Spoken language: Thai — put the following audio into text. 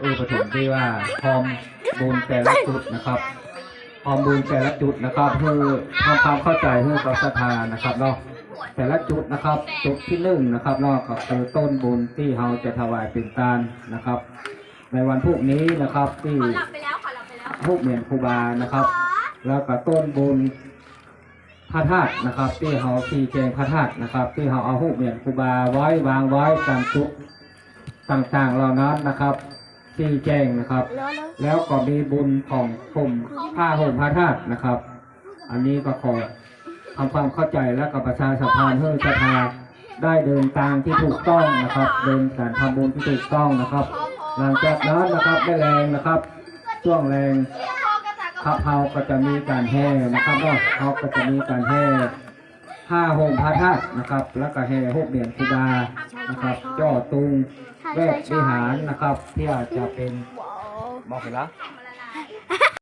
เออประถุมที่ว่าพร้อมบุญแต่ละจุดนะครับพร้อมบุญแต่ละจุดนะครับเพื่อทำความเข้าใจเพื่อกับศรัทธานะครับเนาะแต่ละจุดนะครับ จุดที่หนึ่งนะครับเนาะก็คือต้นบุญที่เราจะถวายเป็นทานนะครับ ในวันพรุ่งนี้นะครับที่ขอหลับไปแล้วขอหลับไปแล้วพวกเมียนครูบานะครับ แล้วก็ต้นบุญพระธาตุนะครับ ที่เขาที่แจงพระธาตุนะครับ ที่เขาเอาหูกเมียนครูบาไว้วางไว้ตามจุดต่างๆเหล่านั้นนะครับ ที่แจ้งนะครับ แล้วก็มีบุญของผมผ้าห่มพระธาตุนะครับ อันนี้ก็ขอทำความเข้าใจและกับประชาสัมพันธ์เพื่อศรัทธาได้เดินทางที่ถูกต้องนะครับ เดินการทำบุญที่ถูกต้องนะครับ หลังจากนั้นนะครับได้แรงนะครับช่วงแรงครับเฮาก็จะมีการแห่นะครับเนาะเขาก็จะมีการแห่ ผ้าห่มพระธาตุนะครับ แล้วก็แห่หกเหรียญครูบานะครับจ่อตุงแวกวิหารนะครับที่อาจจะเป็นบอกเห็นแล้ว